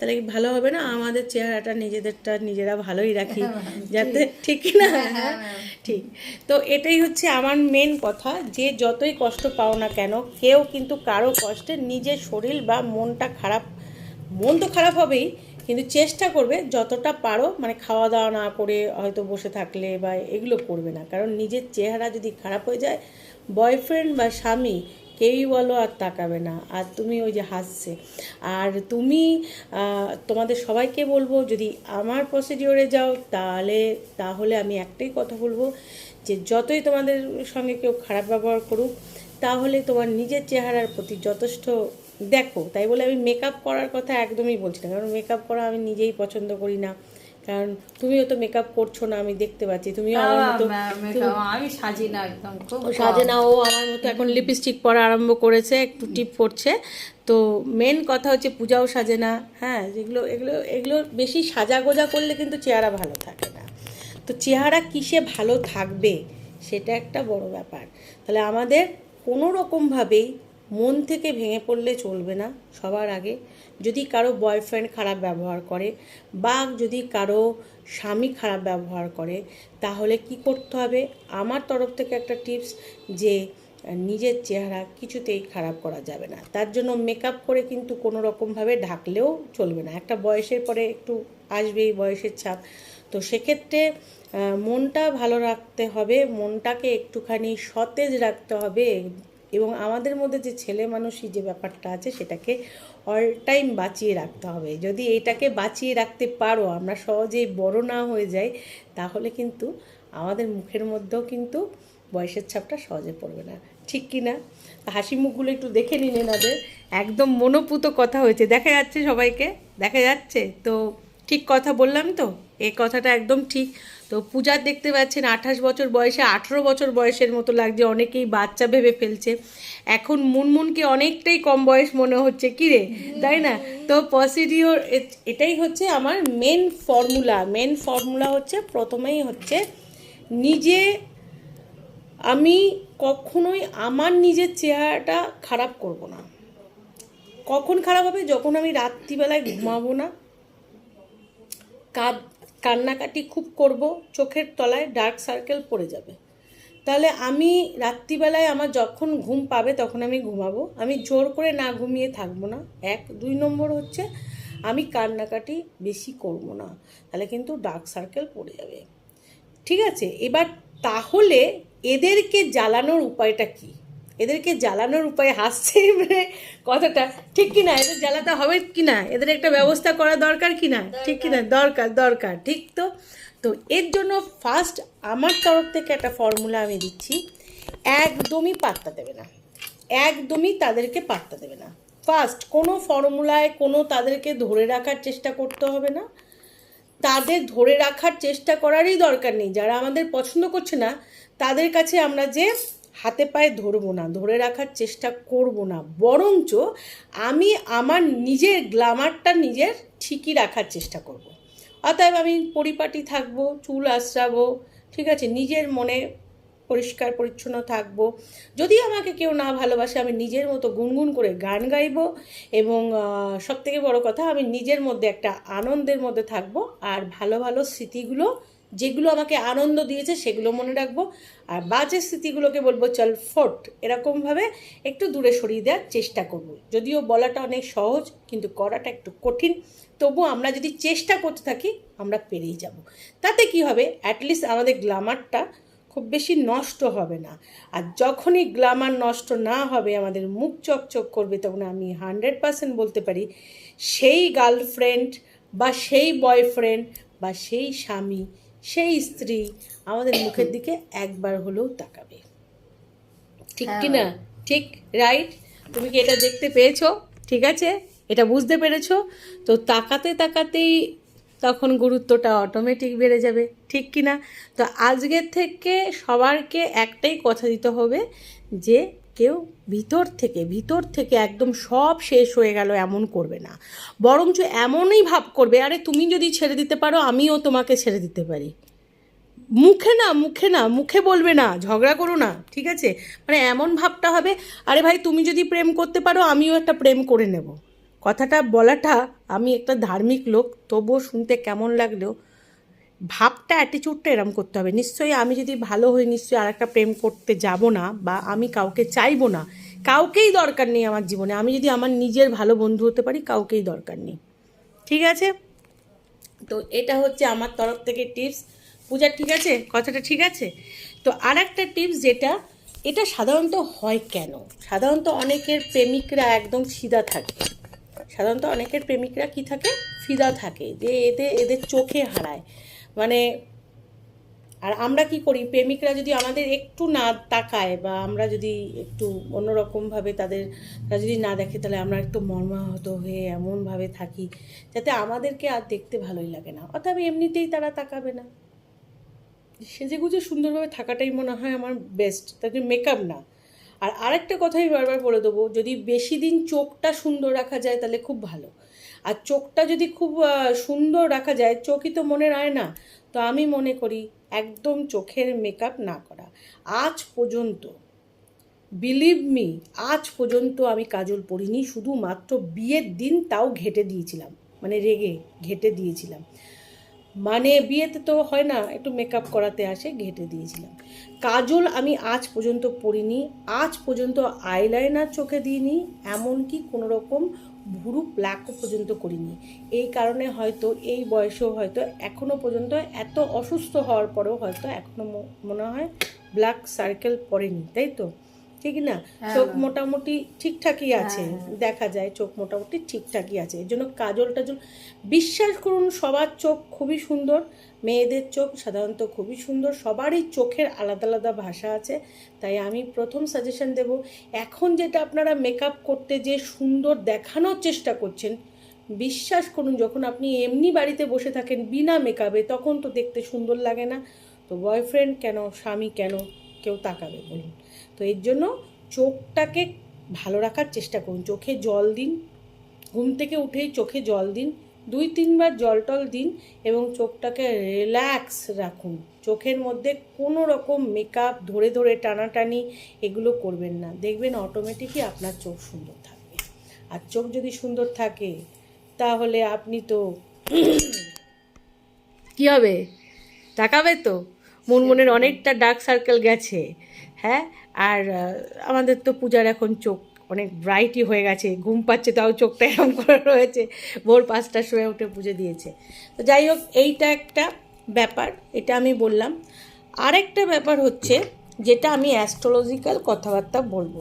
তাহলে কি ভালো হবে না? আমাদের চেহারাটা নিজেদেরটা নিজেরা ভালোই রাখি যাতে ঠিক। না হ্যাঁ ঠিক। তো এটাই হচ্ছে আমার মেন কথা যে যতই কষ্ট পাও না কেন কেউ কিন্তু কারও কষ্টে নিজের শরীর বা মনটা খারাপ মন তো খারাপ হবেই কিন্তু চেষ্টা করবে যতটা পারো মানে খাওয়া দাওয়া না করে হয়তো বসে থাকলে বা এগুলো করবে না। কারণ নিজের চেহারা যদি খারাপ হয়ে যায় বয়ফ্রেন্ড বা স্বামী কেউই বলো আর তাকাবে না। আর তুমি ওই যে হাসছে। আর তুমি তোমাদের সবাইকে বলব, যদি আমার প্রসিডিওরে যাও, তাহলে তাহলে আমি একটাই কথা বলব যে, যতই তোমাদের সঙ্গে কেউ খারাপ ব্যবহার করুক, তাহলে তোমার নিজের চেহারার প্রতি যথেষ্ট দেখো। তাই বলে আমি মেকআপ করার কথা একদমই বলছি না। কারণ মেকআপ করা আমি নিজেই পছন্দ করি না। কারণ তুমিও তো মেকআপ করছ না আমি দেখতে পাচ্ছি। তুমিও আমার মতো আমি সাজি না একদম খুব সাজে না ও আমার মতো এখন লিপস্টিক পরা আরম্ভ করেছে একটু টিপ করছে। তো মেন কথা হচ্ছে পূজাও সাজে না হ্যাঁ যেগুলো এগুলো এগুলো বেশি সাজা গোজা করলে কিন্তু চেহারা ভালো থাকে না। তো চেহারা কিসে ভালো থাকবে সেটা একটা বড় ব্যাপার। তাহলে আমাদের কোনো রকমভাবেই মন থেকে ভেঙে পড়লে চলবে না সবার আগে। যদি কারও বয়ফ্রেন্ড খারাপ ব্যবহার করে বা যদি কারও স্বামী খারাপ ব্যবহার করে, তাহলে কি করতে হবে? আমার তরফ থেকে একটা টিপস যে, নিজের চেহারা কিছুতেই খারাপ করা যাবে না। তার জন্য মেকআপ করে কিন্তু কোনো রকমভাবে ঢাকলেও চলবে না। একটা বয়সের পরে একটু আসবেই, বয়সের ছাপ। তো সেক্ষেত্রে মনটা ভালো রাখতে হবে, মনটাকে একটুখানি সতেজ রাখতে হবে এবং আমাদের মধ্যে যে ছেলে মানুষই যে ব্যাপারটা আছে, সেটাকে অল টাইম বাঁচিয়ে রাখতে হবে। যদি এটাকে বাঁচিয়ে রাখতে পারো, আমরা সহজেই বড় না হয়ে যাই, তাহলে কিন্তু আমাদের মুখের মধ্যেও কিন্তু বয়সের ছাপটা সহজে পড়বে না। ঠিক কি না? হাসি মুখগুলো একটু দেখে নিন এনাদের। একদম মনোপুত কথা হয়েছে। দেখা যাচ্ছে সবাইকে? দেখা যাচ্ছে? তো ঠিক কথা বললাম তো? এই কথাটা একদম ঠিক। তো পূজার দেখতে পাচ্ছেন, আঠাশ বছর বয়সে, আঠেরো বছর বয়সের মতো লাগছে, অনেকেই বাচ্চা ভেবে ফেলছে। এখন মুনমুনকে অনেকটাই কম বয়স মনে হচ্ছে। কি রে? তাই না? তো পসিডিওর এটাই হচ্ছে আমার মেন ফর্মুলা মেন ফর্মুলা হচ্ছে, প্রথমেই হচ্ছে নিজে আমি কখনোই আমার নিজের চেহারাটা খারাপ করব না। কখন খারাপ হবে? যখন আমি রাত্রিবেলায় ঘুমাবো না। কাঁদ কান্নাকাটি খুব করব, চোখের তলায় ডার্ক সার্কেল পড়ে যাবে। তাহলে আমি রাত্রিবেলায় আমার যখন ঘুম পাবে তখন আমি ঘুমাবো। আমি জোর করে না ঘুমিয়ে থাকব না। এক, দুই নম্বর হচ্ছে আমি কান্নাকাটি বেশি করব না। তাহলে কিন্তু ডার্ক সার্কেল পড়ে যাবে। ঠিক আছে? এবার তাহলে এদেরকে জ্বালানোর উপায়টা কি? এদেরকে জ্বালানোর উপায় হাসছে মানে কথাটা। ঠিক কি না এদের জ্বালাতে হবে কি না এদের একটা ব্যবস্থা করা দরকার কি না ঠিক কি না দরকার দরকার। ঠিক তো? তো এর জন্য ফার্স্ট আমার তরফ থেকে একটা ফর্মুলা আমি দিচ্ছি। একদমই পাত্তা দেবে না। একদমই তাদেরকে পাত্তা দেবে না। ফার্স্ট কোনো ফর্মুলায় কোনো তাদেরকে ধরে রাখার চেষ্টা করতে হবে না। তাদের ধরে রাখার চেষ্টা করারই দরকার নেই। যারা আমাদের পছন্দ করছে না তাদের কাছে আমরা যে হাতে পায়ে ধরবো না, ধরে রাখার চেষ্টা করব না। বরঞ্চ আমি আমার নিজের গ্লামারটা নিজের ঠিকই রাখার চেষ্টা করব। অতএব আমি পরিপাটি থাকব, চুল আশ্রাবো ঠিক আছে? নিজের মনে পরিষ্কার পরিচ্ছন্ন থাকব। যদি আমাকে কেউ না ভালোবাসে, আমি নিজের মতো গুনগুন করে গান গাইবো এবং সবথেকে বড় কথা, আমি নিজের মধ্যে একটা আনন্দের মধ্যে থাকব। আর ভালো ভালো স্মৃতিগুলো যেগুলো আমাকে আনন্দ দিয়েছে সেগুলো মনে রাখব। আর বাজে স্মৃতিগুলোকে বলব, চল ফোট, এরকমভাবে একটু দূরে সরিয়ে দেওয়ার চেষ্টা করব। যদিও বলাটা অনেক সহজ, কিন্তু করাটা একটু কঠিন। তবু আমরা যদি চেষ্টা করতে থাকি, আমরা পেরিয়ে যাব। তাতে কি হবে? অ্যাটলিস্ট আমাদের গ্লামারটা খুব বেশি নষ্ট হবে না। আর যখনই গ্লামার নষ্ট না হবে, আমাদের মুখ চকচক করবে, তখন আমি হান্ড্রেড পার্সেন্ট বলতে পারি, সেই গার্লফ্রেন্ড বা সেই বয়ফ্রেন্ড বা সেই স্বামী সেই স্ত্রী আমাদের মুখের দিকে একবার হলেও তাকাবে। ঠিক কি না ঠিক রাইট তুমি কি এটা দেখতে পেয়েছ? ঠিক আছে এটা বুঝতে পেরেছ? তো তাকাতে তাকাতেই তখন গুরুত্বটা অটোমেটিক বেড়ে যাবে ঠিক কি না তো আজকের থেকে সবারকে একটাই কথা দিতে হবে যে কেউ ভিতর থেকে ভিতর থেকে একদম সব শেষ হয়ে গেল, এমন করবে না। বরঞ্চ এমনই ভাব করবে, আরে তুমি যদি ছেড়ে দিতে পারো, আমিও তোমাকে ছেড়ে দিতে পারি। মুখে না মুখে না, মুখে বলবে না, ঝগড়া করো না, ঠিক আছে? মানে এমন ভাবটা হবে, আরে ভাই তুমি যদি প্রেম করতে পারো, আমিও একটা প্রেম করে নেব। কথাটা বলাটা, আমি একটা ধার্মিক লোক, তবুও শুনতে কেমন লাগলেও ভাবটা অ্যাটিচিউডটা এরম করতে হবে। নিশ্চয়ই আমি যদি ভালো হই, নিশ্চয়ই আর একটা প্রেম করতে যাব না বা আমি কাউকে চাইব না, কাউকেই দরকার নেই আমার জীবনে। আমি যদি আমার নিজের ভালো বন্ধু হতে পারি, কাউকেই দরকার নেই। ঠিক আছে? তো এটা হচ্ছে আমার তরফ থেকে টিপস পূজা, ঠিক আছে? কথাটা ঠিক আছে? তো আর একটা টিপস যেটা, এটা সাধারণত হয় কেন? সাধারণত অনেকের প্রেমিকরা একদম সিধা থাকে। সাধারণত অনেকের প্রেমিকরা কি থাকে? ফিদা থাকে। যে এদের এদের চোখে হারায়। মানে আর আমরা কি করি, প্রেমিকরা যদি আমাদের একটু না তাকায় বা আমরা যদি একটু অন্যরকমভাবে তাদের, তারা যদি না দেখে, তাহলে আমরা একটু মর্মাহত হয়ে এমনভাবে থাকি যাতে আমাদেরকে আর দেখতে ভালোই লাগে না। অর্থাৎ এমনিতেই তারা তাকাবে না। সেজে গুজে সুন্দরভাবে থাকাটাই মনে হয় আমার বেস্ট তাতে মেকআপ না। আর আরেকটা কথাই বারবার বলে দেবো, যদি বেশি দিন চোখটা সুন্দর রাখা যায়, তাহলে খুব ভালো। আর চোখটা যদি খুব সুন্দর রাখা যায়, চোখই তো মনে রায় না তো আমি মনে করি একদম চোখের মেকআপ না করা। আজ পর্যন্ত বিলিভ মি আজ পর্যন্ত আমি কাজল পরিনি শুধুমাত্র বিয়ের দিন তাও ঘেটে দিয়েছিলাম মানে রেগে ঘেটে দিয়েছিলাম। মানে বিয়েতে তো হয় না, একটু মেকআপ করাতে আসে, ঘেটে দিয়েছিলাম। কাজল আমি আজ পর্যন্ত পরিনি, আজ পর্যন্ত আইলাইনার চোখে দিইনি, এমনকি কোনো রকম ভুরু প্লাকও পর্যন্ত করিনি। এই কারণে হয়তো এই বয়সেও হয়তো এখনও পর্যন্ত এত অসুস্থ হওয়ার পরেও হয়তো এখনও মনে হয় ব্ল্যাক সার্কেল পড়েনি তাই তো? ঠিক না? চোখ মোটামুটি ঠিকঠাকই আছে দেখা যায় চোখ মোটামুটি ঠিকঠাকই আছে। এর জন্য কাজল টাজল বিশ্বাস করুন সবার চোখ খুবই সুন্দর মেয়েদের চোখ সাধারণত খুবই সুন্দর সবারই চোখের আলাদা আলাদা ভাষা আছে। তাই আমি প্রথম সাজেশন দেব এখন যেটা আপনারা মেকআপ করতে যে সুন্দর দেখানোর চেষ্টা করছেন বিশ্বাস করুন যখন আপনি এমনি বাড়িতে বসে থাকেন বিনা মেকআপে তখন তো দেখতে সুন্দর লাগে না। তো বয়ফ্রেন্ড কেন স্বামী কেন কেউ তাকাবে বলুন। তো এর জন্য চোখটাকে ভালো রাখার চেষ্টা করুন। চোখে জল দিন, ঘুম থেকে উঠেই চোখে জল দিন, দুই তিনবার জল টল দিন এবং চোখটাকে রিল্যাক্স রাখুন। চোখের মধ্যে কোনো রকম মেকআপ ধরে ধরে টানাটানি এগুলো করবেন না। দেখবেন অটোমেটিকই আপনার চোখ সুন্দর থাকবে। আর চোখ যদি সুন্দর থাকে, তাহলে আপনি তো কি হবে? তাকাবে তো? মুনমুনের অনেকটা ডার্ক সার্কেল গেছে হ্যাঁ? আর আমাদের তো পূজার এখন চোখ অনেক ব্রাইটই হয়ে গেছে ঘুম পাচ্ছে তাও চোখটা এরকম করে রয়েছে ভোর পাঁচটার সময় উঠে পুজো দিয়েছে। তো যাই হোক এইটা একটা ব্যাপার এটা আমি বললাম। আরেকটা ব্যাপার হচ্ছে যেটা আমি অ্যাস্ট্রোলজিক্যাল কথাবার্তা বলব।